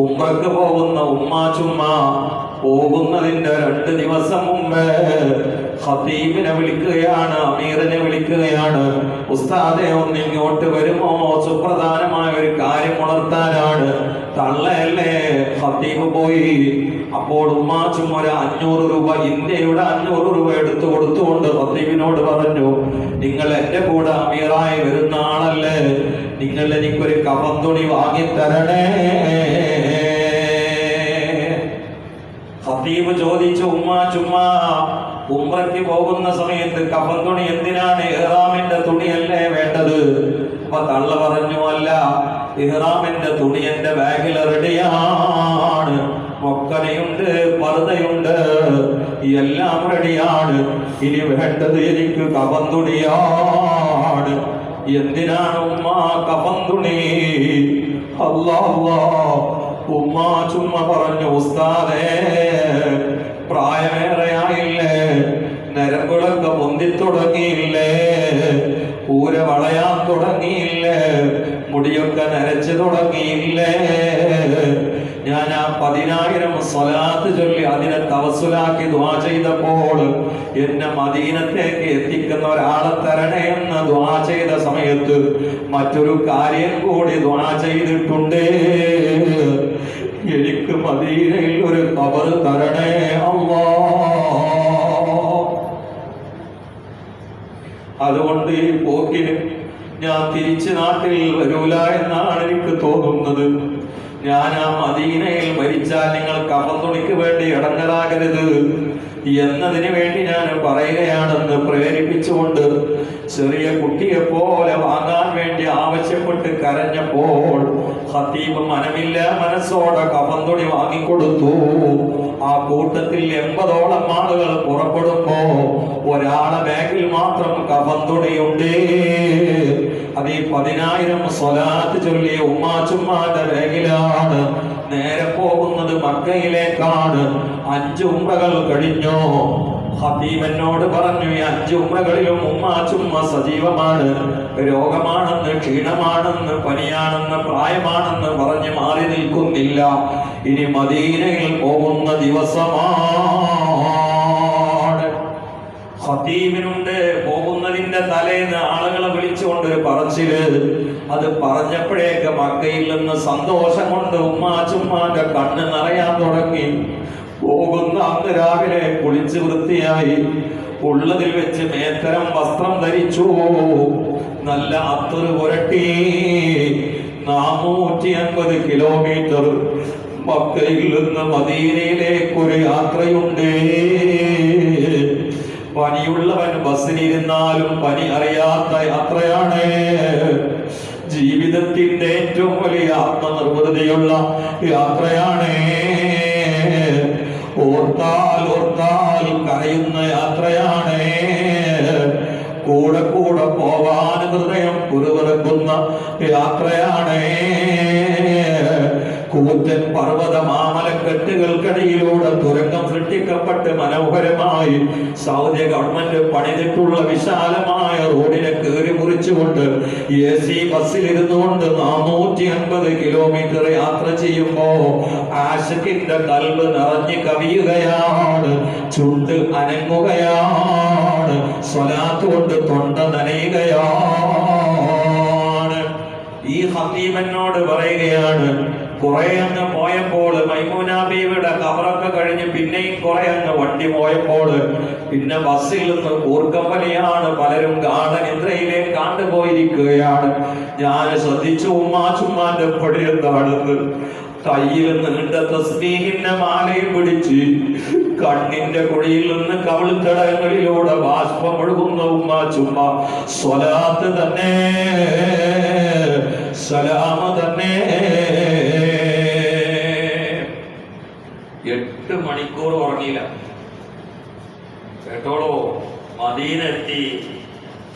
ഉമ്മക്ക് പോകുന്ന ഉമ്മ ചുമ്മാ പോകുന്നതിന്റെ രണ്ട് ദിവസം മുമ്പേ ഹബീബിനെ വിളിക്കുകയാണ് അമീറിനെ വിളിക്കുകയാണ്. ഉസ്താദെ ഒന്ന് ഇങ്ങോട്ട് വരുമോ? സുപ്രധാനമായ ഒരു കാര്യം ഉണർത്താനാണ്. തള്ളയല്ലേ? ഹബീബ് പോയി. അപ്പോൾ ഉമ്മാച്ചും ഒരു അഞ്ഞൂറ് രൂപ ഇന്ത്യയുടെ അഞ്ഞൂറ് രൂപ എടുത്തു കൊടുത്തുകൊണ്ട് ഹബീബിനോട് പറഞ്ഞു നിങ്ങൾ എന്റെ കൂടെ അമീറായി വരുന്ന ആളല്ലേ? നിങ്ങൾ എനിക്കൊരു കഫം തുണി വാങ്ങിത്തരണേ ഖത്തീബ് ചോദിച്ചു ഉമ്മ ചുമ്മാ ഉമ്രയ്ക്ക് പോകുന്ന സമയത്ത് കഫൻ തുണി എന്തിനാണ് ഇഹ്റാമിന്റെ തുണിയല്ലേ വേണ്ടത്? അപ്പൊ തള്ള പറഞ്ഞു അല്ല ഇഹ്റാമിന്റെ തുണി എന്റെ ബാഗിൽ റെഡിയാണ്. മൊക്കനയുണ്ട് പർദ്ദയുണ്ട് എല്ലാം റെഡിയാണ്. ഇനി വേണ്ടത് എനിക്ക് കഫൻ തുണിയാണ്. എന്തിനാണ് ഉമ്മ കഫം തുണി ഉമ്മ ചുമ്മ പറഞ്ഞു ഉസ്താദേ പ്രായമേറെയായില്ലേ നരമ്പുകളൊക്കെ പൊന്തി തുടങ്ങിയില്ലേ പൂര വളയാൻ തുടങ്ങിയില്ലേ മുടിയൊക്കെ നരച്ചു തുടങ്ങിയില്ലേ ഞാൻ ആ പതിനായിരം സ്വലാത്ത് ചൊല്ലി അതിനെ തവസുലാക്കി ദ്വാ ചെയ്തപ്പോൾ എന്നെ മദീനത്തേക്ക് എത്തിക്കുന്ന ഒരാളെ തരണേ എന്ന് ദ്വാ ചെയ്ത സമയത്ത് മറ്റൊരു കാര്യം കൂടി ദ്വാ ചെയ്തിട്ടുണ്ട്. എനിക്ക് മദീനയിൽ ഒരു കബർ തരണേ അമ്മോ അതുകൊണ്ട് ഈ പോക്കിന് ഞാൻ തിരിച്ചു നാട്ടിൽ വരൂല എന്നാണ് എനിക്ക് തോന്നുന്നത്. ഞാൻ ആ മദീനയിൽ മരിച്ചാൽ നിങ്ങൾ കഫത്തുണിക്ക് വേണ്ടി ഇടങ്ങലാകരുത് എന്നതിന് വേണ്ടി ഞാൻ പറയുകയാണെന്ന് പ്രേരിപ്പിച്ചുകൊണ്ട് ചെറിയ കുട്ടിയെ പോലെ വാങ്ങാൻ വേണ്ടി ആവശ്യപ്പെട്ട് കരഞ്ഞപ്പോൾ ഹത്തീബ് മനമില്ല മനസ്സോടെ കഫന്തുണി വാങ്ങിക്കൊടുത്തു. ആ കൂട്ടത്തിൽ എൺപതോളം ആളുകൾ പുറപ്പെടുമ്പോ ഒരാളെ ബാഗിൽ മാത്രം കഫന്തുണിയുണ്ട് അത് ഈ പതിനായിരം സ്വലാത്ത് ചൊല്ലിയ ഉമ്മാച്ചുമ്മാന്റെ വേഗിലാണ്. നേരെ പോകുന്നത് മക്കയിലേക്കാണ്. അഞ്ച് ഉമ്രകൾ കഴിഞ്ഞോ? ഹബീബനോട് പറഞ്ഞു ഈ അഞ്ച് ഉമ്രകളിലും ഉമ്മാച്ചുമ്മ സജീവമാണ്. രോഗമാണെന്ന് ക്ഷീണമാണെന്ന് പനിയാണെന്ന് പ്രായമാണെന്ന് പറഞ്ഞ് മാറി നിൽക്കുന്നില്ല. ഇനി മദീനയിൽ പോകുന്ന ദിവസമാണ്. ഖത്തീബിനുണ്ട് പോകുന്നതിന്റെ തലേന്ന് ആളുകളെ വിളിച്ചുകൊണ്ടൊരു പറച്ചിൽ. അത് പറഞ്ഞപ്പോഴേക്ക് മക്കയിൽ നിന്ന് സന്തോഷം കൊണ്ട് ഉമ്മാച്ചുമ്മാന്റെ കണ്ണ് നിറയാൻ തുടങ്ങി. പോകുന്ന അന്ന് രാവിലെ കുളിച്ച് വൃത്തിയായി. ഉള്ളതിൽ വെച്ച് മേത്തരം വസ്ത്രം ധരിച്ചു. നല്ല അത്തറ് പുരട്ടി. നാനൂറ്റി അൻപത് കിലോമീറ്റർ മക്കയിൽ നിന്ന് മദീനയിലേക്കൊരു യാത്രയുണ്ട്. പനിയുള്ളവൻ ബസ്സിലിരുന്നാലും പനി അറിയാത്ത അത്രയാണ്. ജീവിതത്തിന്റെ ഏറ്റവും വലിയ ആത്മനിർവൃതിയുള്ള യാത്രയാണ്. ഓർത്താൽ ഓർത്താൽ കരയുന്ന യാത്രയാണ്. കൂടെ കൂടെ പോവാൻ ഹൃദയം കുറുവിറക്കുന്ന യാത്രയാണ്. കൂറ്റൻ പർവത മാമലക്കെട്ടുകൾക്കിടയിലൂടെ തുരങ്കം സൃഷ്ടിക്കപ്പെട്ട് മനോഹരമായി സൗദി ഗവൺമെന്റ് പണിതിട്ടുള്ള വിശാലമായ റോഡിനെ കയറി മുറിച്ചുകൊണ്ട് എ സി ബസ്സിലിരുന്നുകൊണ്ട് നാനൂറ്റി അൻപത് കിലോമീറ്റർ യാത്ര ചെയ്യുമ്പോ ആശക്കിന്റെ കൽബ് നിറഞ്ഞു കവിയുകയാണ് ചുണ്ട് അനങ്ങുകയാണ് സ്വലാത്ത് കൊണ്ട് തൊണ്ട നനയുകയാണ്. ഈ ഹീമനോട് പറയുകയാണ് കുറെ അങ്ങ് പോയപ്പോൾ മൈമൂനാബിയുടെ കവറൊക്കെ കഴിഞ്ഞ് പിന്നെയും കുറെ അങ്ങ് വണ്ടി പോയപ്പോൾ പിന്നെ ബസ്സിൽ നിന്ന് കൂർക്കമ്പലിയാണ് പലരും ഗാഠനിദ്രയിലേക്ക് കണ്ടുപോയിരിക്കുകയാണ്. ഞാൻ ശ്രദ്ധിച്ചു ഉമ്മാ ചുമ്മാന്റെ പടി എന്താണെന്ന് കയ്യിൽ നീണ്ട തസ്ബീഹിന്റെ മാലയും പിടിച്ച് കണ്ണിന്റെ കുഴിയിൽ നിന്ന് കവിളിത്തടങ്ങളിലൂടെ ബാഷ്പം ഒഴുകുന്ന ഉമ്മ ചുമ്മ സ്വലാത്ത് തന്നെ സലാമ തന്നെ. മണിക്കൂർ ഉറങ്ങിയില്ല. കേട്ടോളൂ മദീനെത്തി.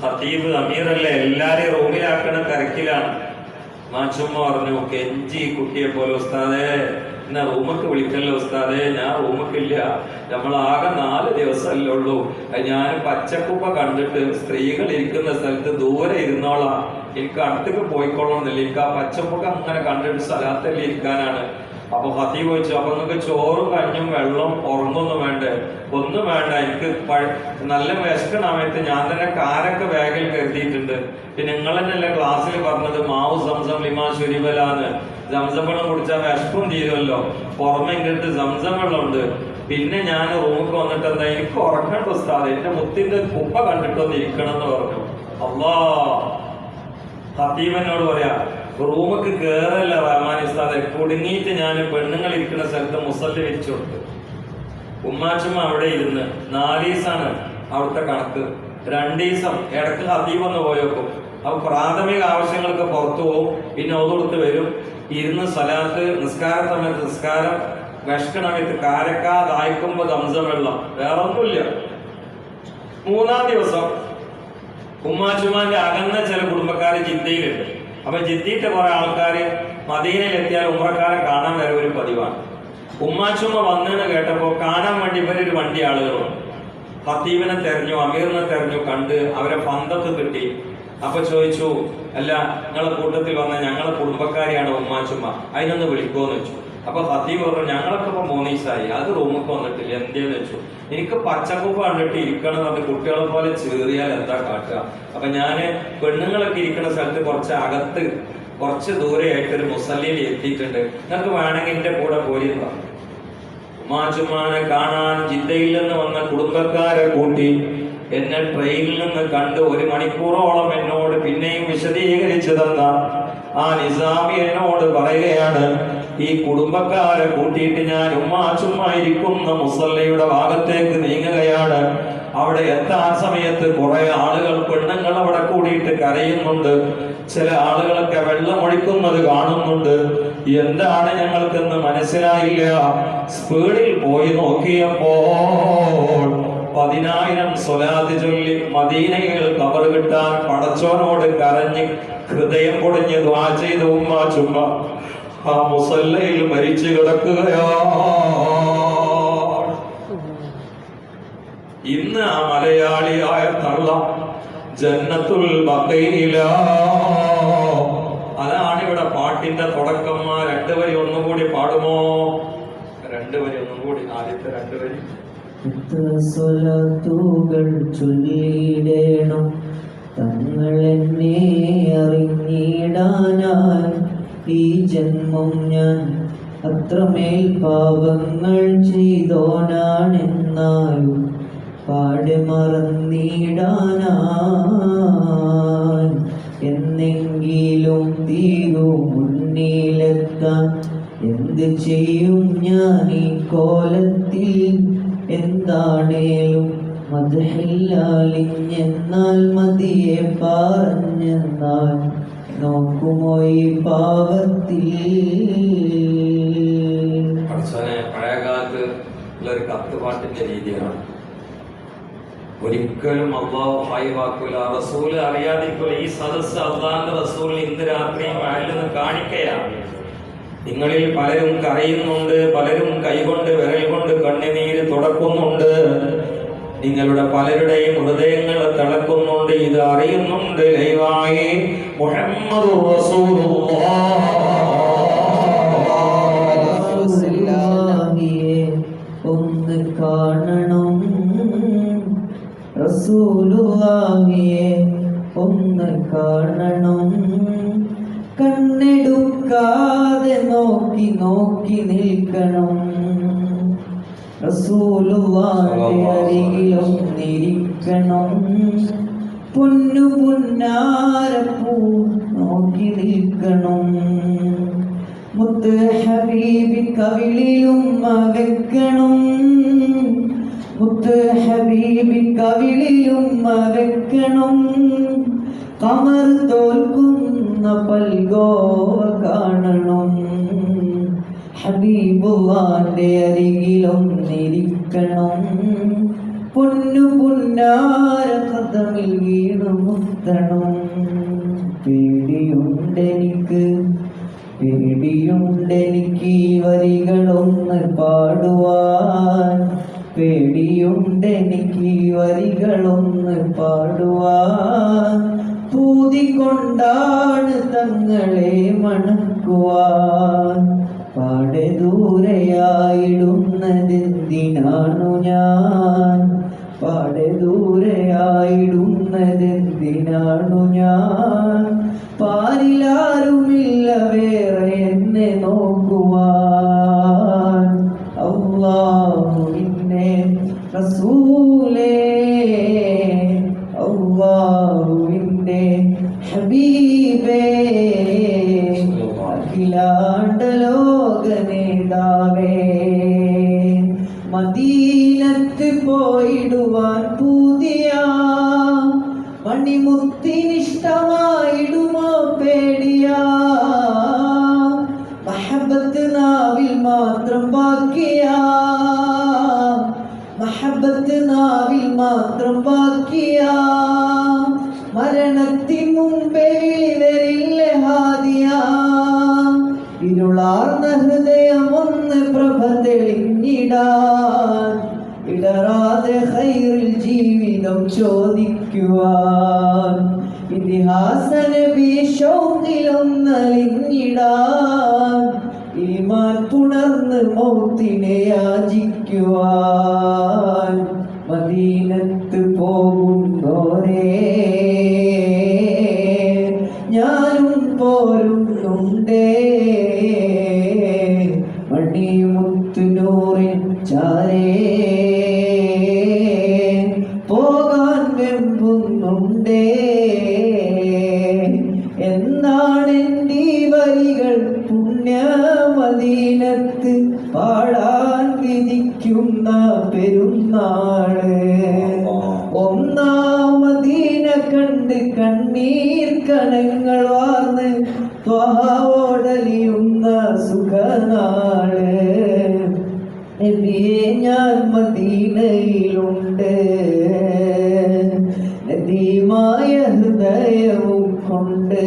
ഖത്തീബ് അമീറല്ലേ എല്ലാരെയും റൂമിലാക്കണ തിരക്കിലാണ്. മാച്ചുമ്മ പറഞ്ഞു കെഞ്ചി കുട്ടിയെ പോലെ ഉസ്താദേ എന്നാ റൂമക്ക് വിളിക്കല്ലോ ഉസ്താദേ? ഞാൻ റൂമക്കില്ല നമ്മൾ ആകെ നാല് ദിവസമല്ലേ ഉള്ളൂ. ഞാൻ പച്ചക്കുപ്പ കണ്ടിട്ട് സ്ത്രീകൾ ഇരിക്കുന്ന സ്ഥലത്ത് ദൂരെ ഇരുന്നോളാം. എനിക്ക് അടുത്തേക്ക് പോയിക്കോളണമെന്നില്ല എനിക്ക് ആ പച്ചപ്പൊക്കെ അങ്ങനെ കണ്ടിട്ട് സ്ഥലത്തല്ലേ ഇരിക്കാനാണ്. അപ്പൊ ഹത്തീബ് ചോദിച്ചു അപ്പൊ നിങ്ങൾക്ക് ചോറും കഞ്ഞും വെള്ളം ഉറങ്ങൊന്നും വേണ്ടേ? ഒന്നും വേണ്ട എനിക്ക് നല്ല വിശക്കണ സമയത്ത് ഞാൻ തന്നെ കാരൊക്കെ ബാഗിൽ കരുതിയിട്ടുണ്ട് പിന്നെ നിങ്ങൾ തന്നെയല്ലേ ക്ലാസ്സിൽ പറഞ്ഞത്? മാവ് സംസം ലിമാ ശുരിബലാന്ന്. സംസം വെള്ളം കുടിച്ചാൽ വിശപ്പും തീരുമല്ലോ. പുറമെ സംസം വെള്ളമുണ്ട് പിന്നെ ഞാൻ റൂമിൽ വന്നിട്ട് എന്താ എനിക്ക് ഉറക്കണ്ട ഉസ്താദ് എന്റെ മുത്തിന്റെ കുപ്പ കണ്ടിട്ടൊന്ന് ഇരിക്കണം എന്ന് പറഞ്ഞു. അള്ളാ! ഹീമനോട് പറയാ റൂമിക്ക് കേറല്ല റഹ്മാൻ ഉസ്താദെ. കുടുങ്ങിയിട്ട് ഞാൻ പെണ്ണുങ്ങൾ ഇരിക്കുന്ന സ്ഥലത്ത് മുസല്ല വെച്ചു കൊടുത്തു. ഉമ്മാച്ചമ്മ അവിടെ ഇരുന്ന് നാലീസാണ് അവിടുത്തെ കണക്ക്. രണ്ടീസം ഇടയ്ക്ക് ഹത്തീബ് ഒന്ന് പോയേക്കും അപ്പൊ പ്രാഥമിക ആവശ്യങ്ങൾക്ക് പുറത്തു പോകും പിന്നെ ഒതുകൊടുത്ത് വരും. ഇരുന്ന് സലാത്ത് നിസ്കാര സമയത്ത് നിസ്കാരം വിഷക്കണമയത്ത് കാരക്ക തായ്ക്കുമ്പ് ദംസം വെള്ളം. വേറെ ഒന്നുമില്ല. മൂന്നാം ദിവസം ഉമ്മാച്ചുമാന്റെ അകന്ന ചില കുടുംബക്കാരെ ജിദ്ദയിലുണ്ട്. അപ്പൊ ജിദ്ദീത്തെ കുറെ ആൾക്കാർ മദീനയിൽ എത്തിയാൽ ഉമ്രക്കാരെ കാണാൻ വരെ ഒരു പതിവാണ്. ഉമ്മാച്ചുമ്മ വന്നെന്ന് കേട്ടപ്പോൾ കാണാൻ വേണ്ടി ഇവരൊരു വണ്ടി ആളുകളുണ്ട്. ഹത്തീബിനെ തെരഞ്ഞു അമീറിനെ തെരഞ്ഞു കണ്ട് അവരെ പന്തത്ത് കിട്ടി. അപ്പൊ ചോദിച്ചു അല്ല നിങ്ങളെ കൂട്ടത്തിൽ വന്ന ഞങ്ങളെ കുടുംബക്കാരിയാണ് ഉമ്മാച്ചുമ്മ. അതിനൊന്ന് വിളിക്കുമെന്ന് വെച്ചു. അപ്പൊ ഹദീബ് പറഞ്ഞു ഞങ്ങളൊക്കെ ഇപ്പൊ മോനീസായി അത് റൂമൊക്കെ വന്നിട്ടില്ല. എന്തേന്ന് വെച്ചു? എനിക്ക് പച്ചക്കുപ്പ് കണ്ടിട്ട് ഇരിക്കണം എന്ന് കുട്ടികളെ പോലെ ചേറിയാൽ എന്താ കാട്ടുക? അപ്പൊ ഞാൻ പെണ്ണുങ്ങളൊക്കെ ഇരിക്കുന്ന സ്ഥലത്ത് കുറച്ച് അകത്ത് കുറച്ച് ദൂരെയായിട്ട് ഒരു മുസല്ലിയിൽ എത്തിയിട്ടുണ്ട്. നിങ്ങൾക്ക് വേണമെങ്കിൽ എന്റെ കൂടെ പോയി ഉമ്മാച്ചുമ്മാനെ കാണാൻ ജിദ്ദയിൽ നിന്ന് വന്ന കുടുംബക്കാരെ കൂട്ടി എന്നെ ട്രെയിനിൽ നിന്ന് കണ്ട് ഒരു മണിക്കൂറോളം എന്നോട് പിന്നെയും വിശദീകരിച്ചു തന്ന ആ നിസാമി എന്നോട് പറയുകയാണ് ഈ കുടുംബക്കാരെ കൂട്ടിയിട്ട് ഞാൻ ഉമ്മാച്ചുമ്മ ഇരിക്കുന്ന മുസല്ലയുടെ ഭാഗത്തേക്ക് നീങ്ങുകയാണ്. അവിടെ എത്താൻ സമയത്ത് കുറെ ആളുകൾ പെണ്ണുങ്ങൾ അവിടെ കൂടിയിട്ട് കരയുന്നുണ്ട്. ചില ആളുകളൊക്കെ വെള്ളമൊഴിക്കുന്നത് കാണുന്നുണ്ട്. എന്താണ് ഞങ്ങൾക്കെന്ന് മനസ്സിലായില്ല. സ്പീഡിൽ പോയി നോക്കിയപ്പോൾ പതിനായിരം സ്വലാതി ചൊല്ലി മദീനയിൽ കവർ കിട്ടാൻ പടച്ചോനോട് കരഞ്ഞ് ഹൃദയം പൊടിഞ്ഞ് ദ്വാ ചെയ്ത ഉമ്മ ചുമ്മ. ആ മുസല്ലയിൽ മരിച്ചു കിടക്കുകയാ. ഇന്ന് ആ മലയാളിയായ തള്ള ജന്നത്തുൽ അതാണ് ഇവിടെ പാട്ടിന്റെ തുടക്കം. ആ രണ്ടു വരി ഒന്നുകൂടി പാടുമോ? രണ്ടു വരി ഒന്നും കൂടി ആദ്യത്തെ രണ്ടു വരി. ഈ ജന്മം ഞാൻ അത്രമേൽ പാപങ്ങൾ ചെയ്തോനാണെന്നാലും പാടെ മറന്നിടാനായി എന്നെങ്കിലും തീരൂ മുന്നിലെത്താൻ എന്ത് ചെയ്യും ഞാൻ ഈ കോലത്തിൽ? എന്താണേലും മതഹില്ലാലിഞ്ഞെന്നാൽ മതിയെ പറഞ്ഞെന്നാൽ നോക്കുമോ ഈ പാവത്തിൽ പഠിച്ചോനെ പഴയ കാലത്ത് ഉള്ള ഒരു കത്ത് രീതിയാണ്. ഒരിക്കലും അള്ളാഹു ഹായ് വാക്കൂല. റസൂൽ അറിയാതിരിക്കൂല ഈ സദസ് അള്ളാഹിന്റെ റസൂൽ ഇന്ന് രാത്രിയും അയലെന്ന് കാണിക്കയാണ്. നിങ്ങളിൽ പലരും കരയുന്നുണ്ട് പലരും കൈകൊണ്ട് വിരൽ കൊണ്ട് കണ്ണുനീര് തുടക്കുന്നുണ്ട്. നിങ്ങളുടെ പലരുടെയും ഹൃദയങ്ങൾ തിളക്കുന്നുണ്ട് ഇത് അറിയുന്നുണ്ട് ഒന്ന് കാണണം. ഒന്ന് കാണണം. കണ്ണെടുക്കാതെ നോക്കി നോക്കി നിൽക്കണം. പൊന്നു നോക്കി നിൽക്കണം. ഹബീബി വെക്കണം ഹബീബി വെക്കണം കമർ തോൽക്കുന്ന പൽഗോവ കാണണം. ഹബീബുവാന്റെ അരികിലൊന്നിരിക്കണം പൊന്നു പുന്നാര കഥമിൽ വീണു മുത്തണം. പേടിയുണ്ടെനിക്ക് പേടിയുണ്ടെനിക്ക് ഈ വരികളൊന്ന് പാടുവാൻ. പേടിയുണ്ടെനിക്ക് ഈ വരികളൊന്ന് പാടുവാൻ. പൂതി കൊണ്ടാണ് തങ്ങളെ മണക്കുവാൻ. ദൂരെയായിടുന്നതെന്തിനാണു ഞാൻ പാടെ ദൂരെയായിടുന്നതെന്തിനാണു ഞാൻ പാരിലാരുമില്ല വേറെ എന്നെ നോക്കുവാൻ? അള്ളാഹുവിന്റെ റസൂലേ അള്ളാഹുവിന്റെ ഹബീബേ. അഖിലാണ്ട ലോക നേതാവേ മഹബത്ത് നാവിൽ മാത്രം ബാക്കിയ മരണത്തിൻ മുമ്പേ ഹാദിയ ഇരുളാർന്ന ഹൃദയം ഒന്ന് പ്രഭ തെളിഞ്ഞിടാൻ. ഇടറാതെ ഹൈറിൽ ജീവിതം ചോദിക്കുവാൻ. ഇതിഹാസന നബീഷോങ്ങിലൊന്നലിഞ്ഞിടാൻ ഈമാൻ പുണർന്ന് മൗത്തിനെ യാചിക്കുവാൻ മദീനത്ത് പോകുന്നോരേ. ഞാനും പോരുന്നുണ്ടേ. മണിമുത്തുനൂറിൻ ചാരേ. പോകാൻ വെമ്പുന്നുണ്ടേ. എന്നാണ് നീ വരികൾ വരികൾ പുണ്യമദീനത്ത് പാടാൻ വിധിക്കുന്ന പെരുന്നാൾ. ഒന്നാം മദീന കണ്ട് കണ്ണീർ കണങ്ങൾ വാർന്ന് ത്വാടലിയുന്ന സുഖനാൾ. നബിയെ ഞാൻ മദീനയിലുണ്ട്. നദീമായ ഹൃദയവും കൊണ്ട്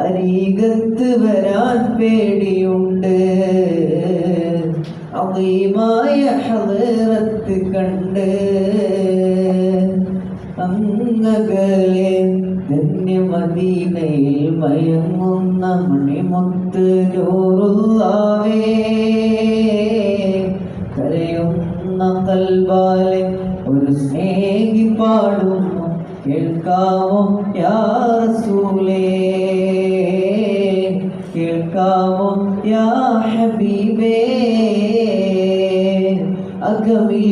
അരീകത്ത് വരാൻ പേടിയുണ്ട്. അതീമായ ഹലറത്ത് കണ്ട് അങ്ങകലെ ധന്യമദീനയിൽ മയങ്ങുന്ന മണിമുത്ത് നൂറുള്ളാവേ കരയുന്ന കൽബാലെ ഒരു സ്നേഹി പാടുന്നു. കേൾക്കാമോ യാ റസൂലേ? കേൾക്കാമോ യാ ഹബീബേ അകമിൽ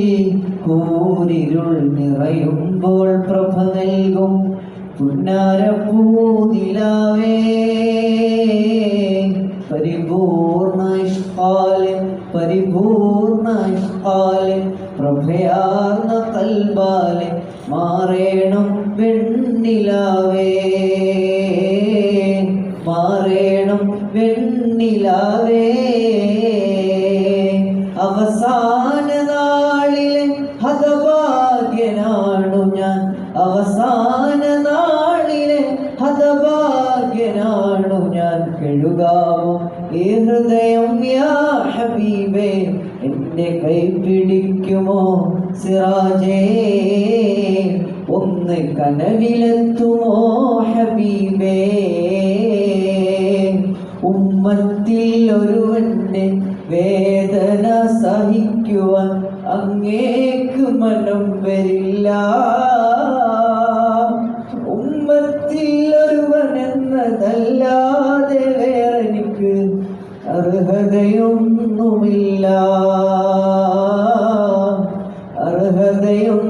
കൂരിരുൾ നിറയുമ്പോൾ പ്രഭ നൽകും. പുന്നാരപ്പൂതിലാവേ പരിപൂർണ ഇഷ്കാലെ പരിപൂർണ ഇഷ്കാലെ പ്രഭയാർന്ന കൽബാലെ മാറേണം വെണ്ണിലാവേ. കെഴുകാമോ ഈ ഹൃദയം യാ ഹബീബേ എന്റെ കൈ പിടിക്കുമോ സിറാജേ ഒന്ന് കനവിലെത്തുമോ ഹബീബേ? ഉമ്മത്തിൽ ഒരുവന്റെ വേദന സഹിക്കുവാൻ അങ്ങേക്ക് മനം വരില്ല. ഉമ്മത്തിൽ ഒരുവൻ എനിക്ക് അർഹതയൊന്നുമില്ല അർഹതയൊന്നുമില്ല